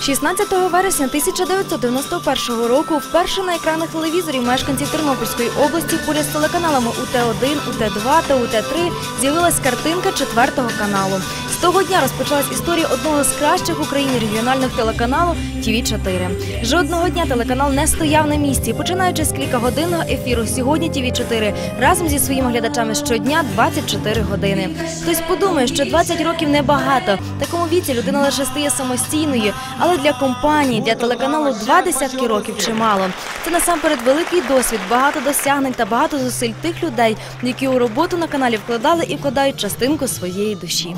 16 вересня 1991 року вперше на екранах телевізорів мешканців Тернопільської області поряд з телеканалами УТ-1, УТ-2 та УТ-3 з'явилась картинка четвертого каналу. Того дня розпочалась історія одного з кращих в Україні регіональних телеканалу ТВ-4. Жодного дня телеканал не стояв на місці. Починаючи з кількагодинного ефіру, сьогодні ТВ-4 разом зі своїми глядачами щодня 24 години. Хтось подумає, що 20 років небагато. Такому віці людина лише стає самостійною, але для компанії, для телеканалу два десятки років чимало. Це насамперед великий досвід, багато досягнень та багато зусиль тих людей, які у роботу на каналі вкладали і вкладають частинку своєї душі.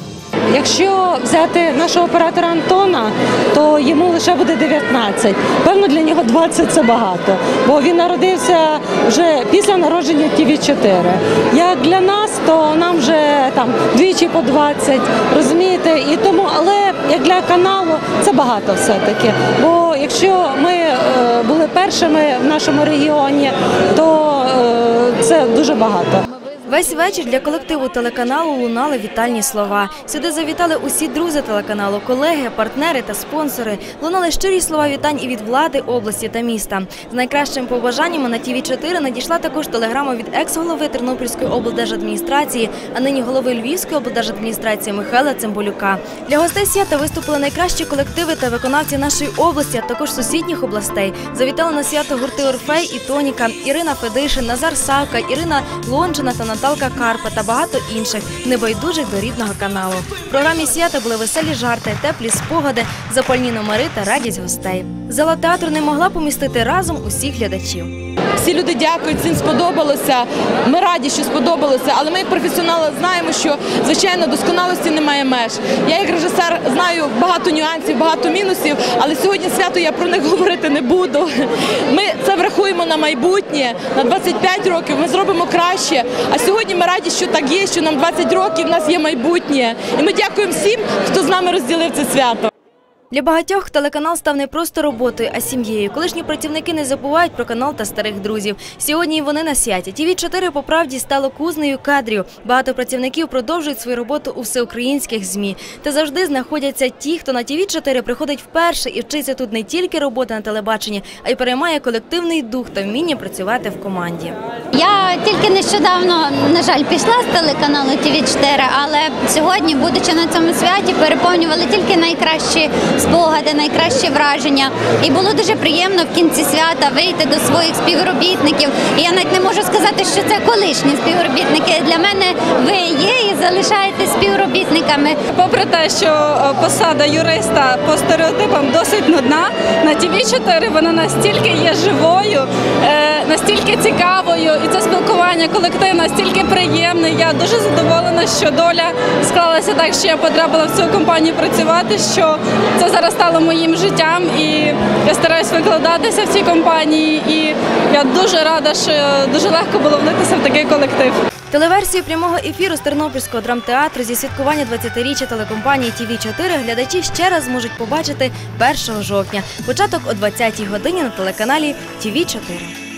Якщо взяти нашого оператора Антона, то йому лише буде 19. Певно, для нього 20 це багато, бо він народився вже після народження ТВ4. Як для нас, то нам вже там двічі по 20, розумієте? І тому, але як для каналу, це багато все-таки. Бо якщо ми е, були першими в нашому регіоні, то е, це дуже багато. Весь вечір для колективу телеканалу лунали вітальні слова. Сюди завітали усі друзі телеканалу, колеги, партнери та спонсори. Лунали щирі слова вітань і від влади області та міста. З найкращими побажаннями на ТВ 4 надійшла також телеграма від екс-голови Тернопільської облдержадміністрації, а нині голови Львівської облдержадміністрації Михайла Цимбалюка. Для гостей свята виступили найкращі колективи та виконавці нашої області, а також сусідніх областей. Завітали на свято гурти Орфей і Тоніка, Ірина Федишин, Назар Савка, Ірина Лончина та Наталка Карпа та багато інших небайдужих до рідного каналу. В програмі свята були веселі жарти, теплі спогади, запальні номери та радість гостей. Зала театру не могла помістити разом усіх глядачів. Всі люди дякують, всім сподобалося. Ми раді, що сподобалося, але ми, як професіонали, знаємо, що звичайно досконалості немає меж. Я як режисер знаю багато нюансів, багато мінусів, але сьогодні свято я про них говорити не буду. Ми це врахуємо на майбутнє, на 25 років. Ми зробимо краще. А сьогодні ми раді, що так є, що нам 20 років, в нас є майбутнє. І ми дякуємо всім, хто з нами розділив це свято. Для багатьох телеканал став не просто роботою, а сім'єю. Колишні працівники не забувають про канал та старих друзів. Сьогодні вони на святі. ТВ 4 по правді стало кузнею кадрів. Багато працівників продовжують свою роботу у всеукраїнських змі. Та завжди знаходяться ті, хто на ТВ 4 приходить вперше і вчиться тут не тільки роботи на телебаченні, а й переймає колективний дух та вміння працювати в команді. Я тільки нещодавно, на жаль, пішла з телеканалу ТВ4, але сьогодні, будучи на цьому святі, переповнювали тільки найкращі спогади, найкращі враження. І було дуже приємно в кінці свята вийти до своїх співробітників. І я навіть не можу сказати, що це колишні співробітники. Для мене ви є і залишаєтесь співробітниками. Попри те, що е, посада юриста по стереотипам досить нудна, на ТВ 4 вона настільки є живою, е, настільки цікавою, і це спілкування колектив настільки приємне. Я дуже задоволена, що доля склалася так, що я потрапила в цю компанію працювати. Що це зараз стало моїм життям, і я стараюсь викладатися в цій компанії. І я дуже рада, що дуже легко було влитися в такий колектив. Телеверсію прямого ефіру з Тернопільського драмтеатру зі святкування 20-річчя телекомпанії ТВ 4 глядачі ще раз зможуть побачити 1 жовтня. Початок о 20-й годині на телеканалі ТВ 4